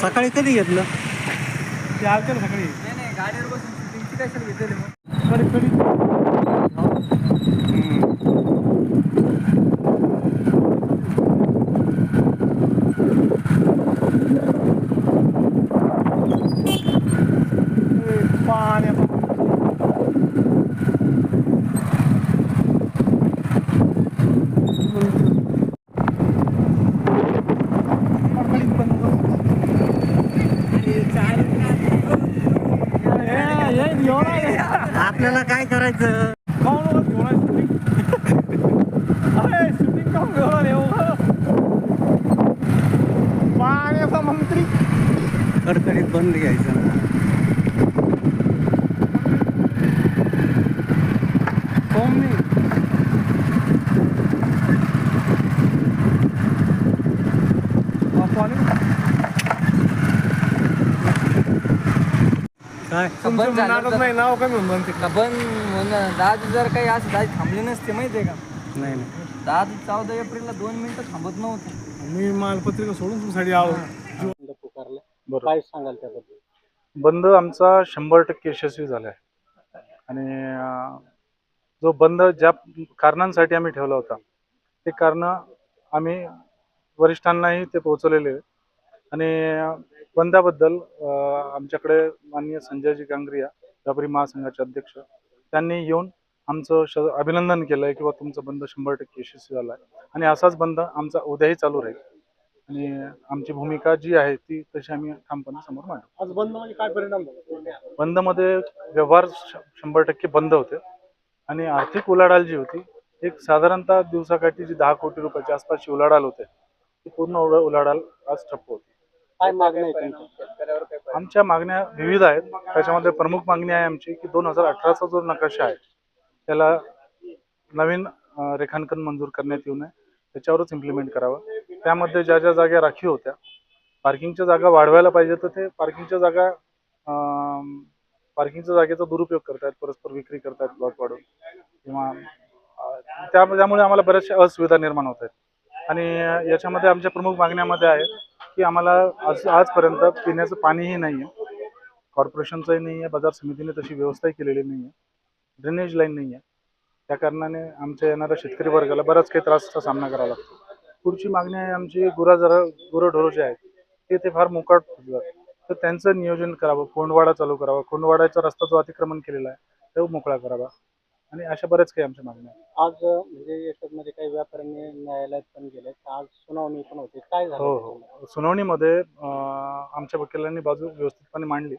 सकाळी कधी घेतलं? ते आलते ना सकाळी. नाही नाही गाडीवर बसून शूटिंगची कशाला घेतलेली मग? कधी कधी पाणी आपल्याला काय करायचं. पाण्याचा मंत्री. कडकडीत बंद घ्यायचं ना. कोण नाही हा, पाणी काय? तुमचं नाटक तर- नाही नाव कमी होऊन बनते का बंद म्हणून दादू जर काही असं दादी थांबली नसते माहितीये का? नाही नाही. दादू चौदा एप्रिलला दोन मिनिटं थांबत नव्हतं. मी मालपत्रिका सोडून तुमच्यासाठी आलो. बरं. काय सांगाल त्याबद्दल? बंद आमचा शंभर टक्के यशस्वी झाला आहे आणि अं, जो बंद ज्या कारणांसाठी आम्ही ठेवला होता ते कारण आम्ही वरिष्ठांनाही ते पोहोचवलेले. आहे. आणि बंदाबद्दल आमच्याकडे माननीय संजयजी गांगरिया व्यापारी महासंघाचे अध्यक्ष त्यांनी येऊन आमचं श अभिनंदन केलं आहे किंवा तुमचा बंद शंभर टक्के यशस्वी झाला आहे आणि असाच बंद आमचा उद्याही चालू राहील. आणि आमची भूमिका जी आहे ती तशी आम्ही ठामपणे समोर मांडू. आज बंद म्हणजे काय परिणाम बंदमध्ये व्यवहार शंभर टक्के बंद होते. आणि आर्थिक उलाढाल जी होती एक साधारणतः दिवसाकाठी जी दहा कोटी रुपयाच्या आसपासची उलाढाल होते ती पूर्ण उला- उलाढाल आज ठप्प होती. काय मागणी आहे तुमची? आमच्या मागण्या विविध आहेत. त्याच्यामध्ये प्रमुख मागणी आहे आमची की दोन हजार अठराचा जो नकाशा आहे त्याला नवीन रेखांकन मंजूर करण्यात येऊ नये. त्याच्यावरच इम्प्लिमेंट करावं. त्यामध्ये ज्या ज्या जागा राखीव होत्या पार्किंगच्या जागा वाढवायला पाहिजे तर ते पार्किंगच्या जागा पार्किंगच्या जागेचा दुरुपयोग करतायत परस्पर विक्री करतायत प्लॉट वाढवून. किंवा त्यामुळे आम्हाला बऱ्याचशा असुविधा निर्माण होत आहेत. आणि याच्यामध्ये आमच्या प्रमुख मागण्यामध्ये आहे की आम्हाला आज आजपर्यंत पिण्याचं पाणीही नाही आहे कॉर्पोरेशनचंही नाही आहे बाजार समितीने तशी व्यवस्थाही केलेली नाही आहे ड्रेनेज लाईन नाही आहे त्या कारणाने आमच्या येणाऱ्या शेतकरी वर्गाला बराच काही त्रासचा सामना करावा लागतो. पुढची मागणी आहे आमची गुरा जरा गुरंढोरं जे आहेत ते ते फार मोकाट तर त्यांचं नियोजन करावं कोंडवाडा चालू करावा. कोंडवाड्याचा रस्ता जो अतिक्रमण केलेला आहे तो मोकळा करावा. आणि अशा बऱ्याच काही आमच्या मागण्या आहेत. आज म्हणजे याच्यामध्ये काही व्यापाऱ्यांनी न्यायालयात पण गेले आज सुनावणी पण होती. काय झालं हो त्याच्यामध्ये? हो सुनावणीमध्ये अं, आमच्या वकिलांनी बाजू व्यवस्थितपणे मांडली.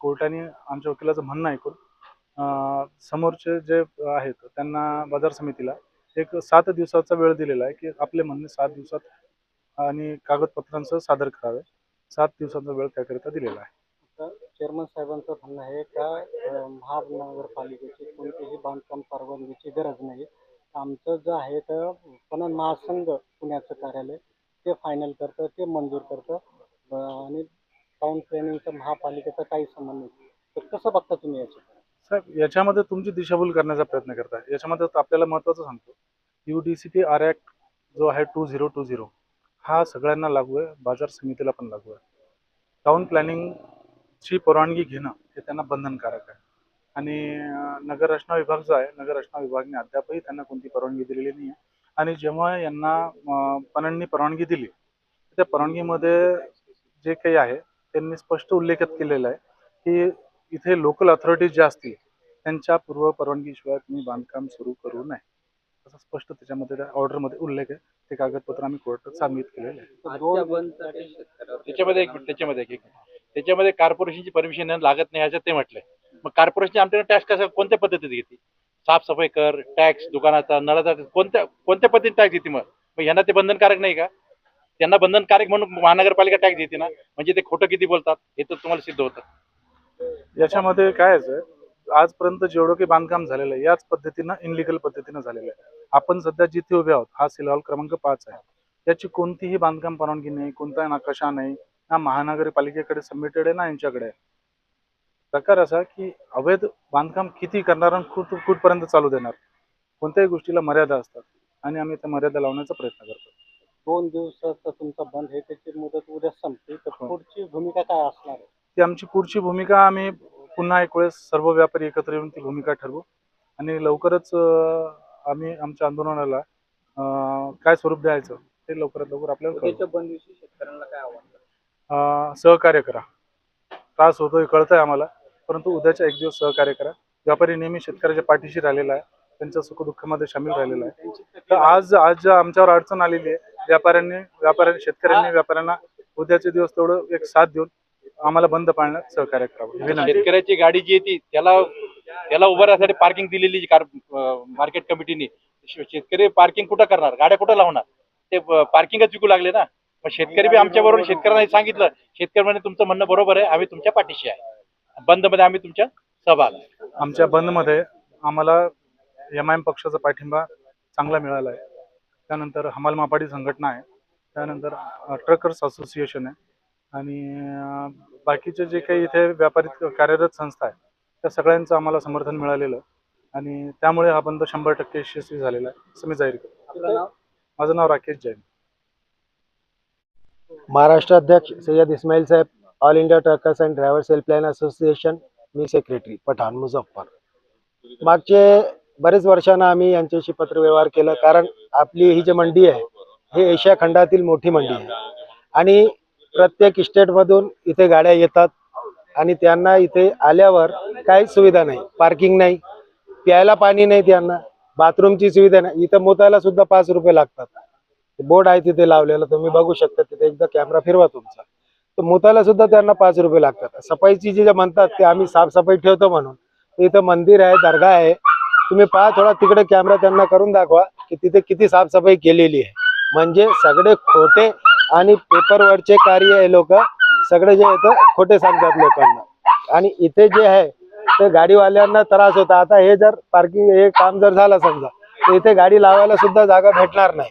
कोर्टाने आमच्या वकिलाचं म्हणणं ऐकून अं, समोरचे जे आहेत त्यांना बाजार समितीला एक सात दिवसाचा वेळ दिलेला आहे की आपले म्हणणे सात दिवसात आणि कागदपत्रांसह सादर करावे. सात दिवसाचा वेळ त्याकरिता दिलेला आहे. चेअरमन साहेबांचं म्हणणं आहे का अं, महानगरपालिकेची कोणतीही बांधकाम परवानगीची गरज नाही. आमचं जे आहे तर पणन महासंघ पुण्याचं कार्यालय ते फायनल करतं ते मंजूर करतं. आणि टाउन प्लॅनिंगचा महापालिकेचा काही संबंध नाही. तर कसं बघता तुम्ही याचं? साहेब याच्यामध्ये तुमची दिशाभूल करण्याचा प्रयत्न करताय. याच्यामध्ये आपल्याला महत्त्वाचं सांगतो. U D C T R act जो आहे टू झिरो टू झिरो हा सगळ्यांना लागू आहे. बाजार समितीला पण लागू आहे. टाउन प्लॅनिंगची परवानगी घेणं हे त्यांना बंधनकारक आहे. आणि नगर रचना विभाग जो आहे नगर रचना विभागाने अद्यापही त्यांना कोणती परवानगी दिलेली नाही आहे आणि जेव्हा यांना अं, पणननी परवानगी दिली त्या परवानगीमध्ये जे काही आहे त्यांनी स्पष्ट उल्लेखित केलेलं आहे की इथे लोकल अथॉरिटीज ज्या असतील त्यांच्या पूर्व परवानगीशिवाय तुम्ही बांधकाम सुरू करू नये. असं स्पष्ट त्याच्यामध्ये त्या ऑर्डरमध्ये उल्लेख आहे. ते कागदपत्र आम्ही कोर्टात सबमिट केलेले आहे. त्याच्यामध्ये एक त्याच्यामध्ये एक. त्याच्यामध्ये कॉर्पोरेशनची परमिशन लागत नाही ह्याच्यात ते म्हटलंय. मग कॉर्पोरेशन आमच्याकडे टॅक्स कसा कोणत्या पद्धतीत घेते? साफसफाई कर टॅक्स दुकानाचा नळाचा कोणत्या कोणत्या पद्धतीने टॅक्स घेते मग? मग यांना ते बंधनकारक नाही का? त्यांना बंधनकारक म्हणून महानगरपालिका टॅक्स देते ना? म्हणजे ते खोटं किती बोलतात हे तर तुम्हाला सिद्ध होतं. याच्यामध्ये काय आहे आजपर्यंत जेवढं काही बांधकाम झालेलं आहे याच पद्धतीनं इनलिगल पद्धतीनं झालेलं आहे. आपण सध्या जिथे उभे आहोत हा सिलॉल क्रमांक पाच आहे. त्याची कोणतीही बांधकाम परवानगी नाही कोणताही नकाशा नाही ना महानगरपालिकेकडे सबमिटेड आहे ना यांच्याकडे. आहे प्रकार असा की अवैध बांधकाम किती करणार आणि कुठ कुठपर्यंत चालू देणार? कोणत्याही गोष्टीला मर्यादा असतात आणि आम्ही त्या मर्यादा लावण्याचा प्रयत्न करतो. दोन दिवसाचा तुमचा बंद आहे त्याची मुदत उद्या संपते. तर हो. पुढची भूमिका काय असणार आहे? ती आमची पुढची भूमिका आम्ही पुन्हा एक वेळेस सर्व व्यापारी एकत्र येऊन ती भूमिका ठरवू. आणि लवकरच आम्ही आमच्या आंदोलनाला काय स्वरूप द्यायचं ते लवकरात लवकर आपल्याला कळवू. बंदविषयी शेतकऱ्यांना काय आव्हान अं, सहकार्य करा. त्रास होतोय कळतंय आम्हाला परंतु उद्याच्या एक दिवस सहकार्य करा. व्यापारी नेहमी शेतकऱ्याच्या पाठीशी राहिलेला आहे त्यांच्या सुखदुःखामध्ये सामील राहिलेला आहे. तर आज आज आमच्यावर अडचण आलेली आहे. व्यापाऱ्यांनी व्यापाऱ्यांनी शेतकऱ्यांनी व्यापाऱ्यांना उद्याचे दिवस तेवढं एक साथ देऊन आम्हाला बंद पाळण्यात सहकार्य करावं. शेतकऱ्याची गाडी जी येते त्याला त्याला उभं राहण्यासाठी पार्किंग दिलेली कार मार्केट कमिटीने शेतकरी पार्किंग कुठं करणार? गाड्या कुठं लावणार? ते पार्किंगच विकू लागले ना. शेतकरी बी आमच्या बरोबर शेतकऱ्यांना सांगितलं शेतकरी म्हणे तुमचं म्हणणं बरोबर आहे आम्ही तुमच्या पाठीशी आहे. बंदमध्ये आम्ही तुमच्या सहभाग आमच्या बंदमध्ये आम्हाला एम आय एम पक्षाचा पाठिंबा चांगला मिळाला आहे. त्यानंतर हमाल मापाडी संघटना आहे. त्यानंतर ट्रकर्स असोसिएशन आहे. आणि बाकीचे जे काही इथे व्यापारी कार्यरत संस्था आहे त्या सगळ्यांचं आम्हाला समर्थन मिळालेलं. आणि त्यामुळे हा बंद शंभर टक्के यशस्वी झालेला आहे असं मी जाहीर करतो. आपलं नाव? माझं नाव राकेश जैन. महाराष्ट्र अध्यक्ष सय्यद इस्माईल साहेब all India truckers and drivers helpline association me secretary Pathan Muzaffar. मागचे बरेच वर्षांना आम्ही यांच्याशी पत्रव्यवहार केला कारण आपली ही जी मंडी आहे हे एशिया खंडातील मोठी मंडी आहे. आणि प्रत्येक इस्टेटमधून इथे गाड्या येतात आणि त्यांना इथे आल्यावर काहीच सुविधा नाही पार्किंग नाही प्यायला पाणी नाही त्यांना बाथरूमची सुविधा नाही इथं मोतायला सुद्धा पाच रुपये लागतात. बोर्ड आहे तिथे लावलेला तुम्ही बघू शकता तिथे एकदा कॅमेरा फिरवा तुमचा. तर मुताला सुद्धा त्यांना पाच रुपये लागतात. सफाईची जी जे म्हणतात ते आम्ही साफसफाई ठेवतो म्हणून. इथं मंदिर आहे दर्गा आहे. तुम्ही पहा थोडा तिकडे कॅमेरा त्यांना करून दाखवा की तिथे किती साफसफाई केलेली आहे. म्हणजे सगळे खोटे आणि पेपरवरचे कार्य हे लोक सगळे जे येतं खोटे सांगतात लोकांना. आणि इथे जे आहे ते गाडीवाल्यांना त्रास होता. आता हे जर पार्किंग हे काम जर झालं समजा तर इथे गाडी लावायला सुद्धा जागा भेटणार नाही.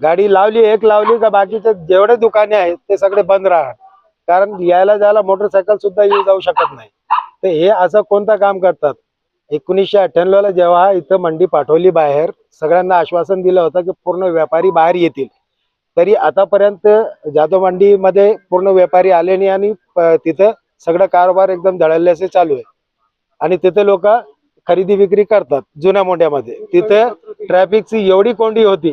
गाडी लावली एक लावली का बाकीचे जेवढे दुकाने आहेत ते सगळे बंद राहणार. कारण यायला जायला मोटरसायकल सुद्धा येऊ जाऊ शकत नाही. तर हे असं कोणतं काम करतात? एकोणीसशे अठ्ठ्याण्णवला जेव्हा इथं मंडी पाठवली बाहेर सगळ्यांना आश्वासन दिलं होतं की पूर्ण व्यापारी बाहेर येतील. तरी आतापर्यंत जाधव मंडीमध्ये पूर्ण व्यापारी आले नाही आणि तिथं सगळं कारभार एकदम धडल्याचे चालू आहे. आणि तिथे लोक खरेदी विक्री करतात जुन्या मोंढ्यामध्ये. तिथं ट्रॅफिकची एवढी कोंडी होती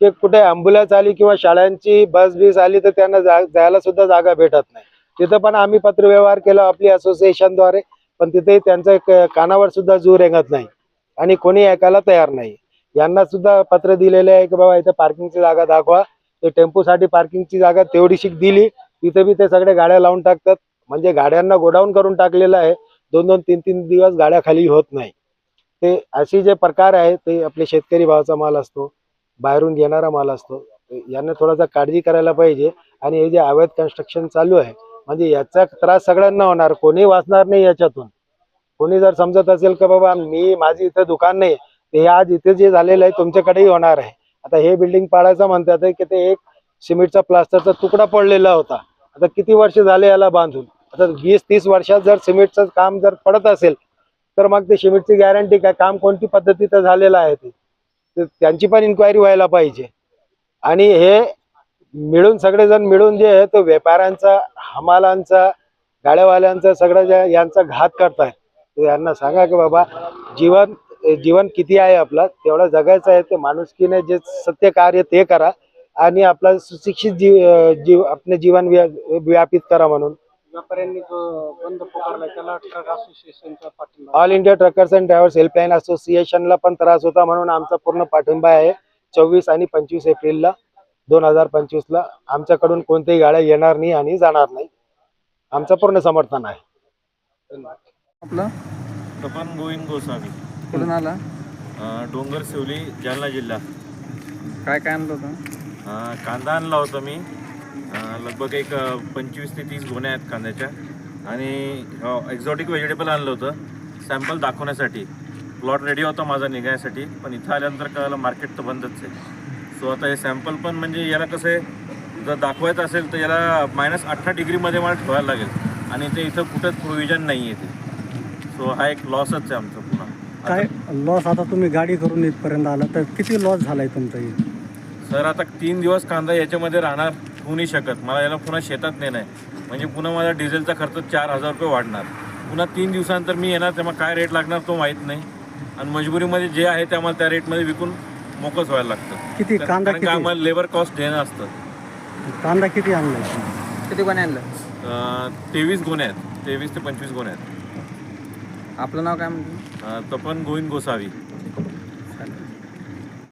की कुठे अँब्युलन्स आली किंवा शाळांची बस बीस आली तर त्यांना जायला सुद्धा जागा भेटत नाही. तिथं पण आम्ही पत्रव्यवहार केला आपली असोसिएशनद्वारे पण तिथे त्यांचं कानावर सुद्धा जोर रेंगत नाही. आणि कोणी ऐकायला तयार नाही. यांना सुद्धा पत्र दिलेले आहे की बाबा इथं पार्किंगची जागा दाखवा. ते टेम्पोसाठी पार्किंगची जागा तेवढीशी दिली. तिथे बी ते सगळे गाड्या लावून टाकतात. म्हणजे गाड्यांना गोडाऊन करून टाकलेलं आहे. दोन दोन तीन तीन दिवस गाड्या खाली होत नाही. ते असे जे प्रकार आहे ते आपले शेतकरी भावाचा माल असतो. बाहेरून येणारा माल असतो. यांना थोडासा काळजी करायला पाहिजे. आणि हे जे अवैध कन्स्ट्रक्शन चालू आहे म्हणजे याचा त्रास सगळ्यांना होणार. कोणी वाचणार नाही याच्यातून. कोणी जर समजत असेल की बाबा मी माझी इथं दुकान नाही ते हे आज इथे जे झालेलं आहे तुमच्याकडेही होणार आहे. आता हे बिल्डिंग पाडायचं म्हणतात की ते एक सिमेंटचा प्लास्टरचा तुकडा पडलेला होता. आता किती वर्ष झाले याला बांधून? आता वीस तीस वर्षात जर सिमेंटचं काम जर पडत असेल तर मग ते सिमेंटची गॅरंटी काय? काम कोणती पद्धतीचं झालेलं आहे ते? त्यांची पण इन्क्वायरी व्हायला पाहिजे. आणि हे मिळून सगळेजण मिळून जे आहे तो व्यापाऱ्यांचा हमालांचा गाड्यावाल्यांचा सगळं ज्या यांचा घात करतायत. तर यांना सांगा की बाबा जीवन जीवन किती आहे आपला? तेवढं जगायचं आहे ते माणुसकीने जे सत्य कार्य ते करा. आणि आपला सुशिक्षित जीव जीव आपले जीवन व्या- व्यापित करा म्हणून. व्यापाऱ्यांनी जो बंद पुकारलाय त्याला ट्रक असोसिएशनचा पाठिंबा. All India truckers and drivers helpline असोसिएशनला पण त्रास होता म्हणून आमचा पूर्ण पाठिंबा आहे. चोवीस आणि पंचवीस एप्रिलला दोन हजार पंचवीसला आमच्याकडून कोणत्याही गाड्या येणार नाही आणि जाणार नाही. आमचं पूर्ण समर्थन आहे. आपलं? तपन गोविंद गोसावी. कुठून आला? अं, डोंगर सिवली जालना जिल्हा. काय काय आणलं होतं? अं, कांदा आणला होता मी. लगभग एक पंचवीस ते तीस गोण्या आहेत कांद्याच्या. आणि एक्झॉटिक व्हेजिटेबल आणलं होतं. सॅम्पल दाखवण्यासाठी. प्लॉट रेडी होता माझा निघायसाठी पण इथं आल्यानंतर कळालं मार्केट तर बंदच आहे. सो आता हे सॅम्पल पण म्हणजे याला कसं आहे जर दाखवायचं असेल तर याला मायनस अठरा डिग्रीमध्ये मला ठेवायला लागेल. आणि ते इथं कुठंच प्रोव्हिजन नाही आहे ते. सो हा एक लॉसच आहे आमचा पुन्हा. काय लॉस आता तुम्ही गाडी करून इथपर्यंत आला तर किती लॉस झालाय तुमचा हे? सर आता तीन दिवस कांदा याच्यामध्ये राहणार. होऊ नाही शकत. मला याला पुन्हा शेतात नेणं आहे. म्हणजे पुन्हा माझा डिझेलचा खर्च चार हजार रुपये वाढणार. पुन्हा तीन दिवसानंतर मी येणार तेव्हा काय रेट लागणार तो माहीत नाही. आणि मजबुरीमध्ये जे आहे ते आम्हाला त्या रेटमध्ये विकून मोकळच व्हायला लागतं. किती? तर- कांदा कारण का किती? आम्हाला लेबर कॉस्ट देणं असतं. कांदा किती आणला? किती कोणी आणलं? अं, तेवीस गुन्हे आहेत. तेवीस ते पंचवीस गुन्हे आहेत. आपलं नाव काय म्हणतो? अं, तपन गोविंद गोसावी.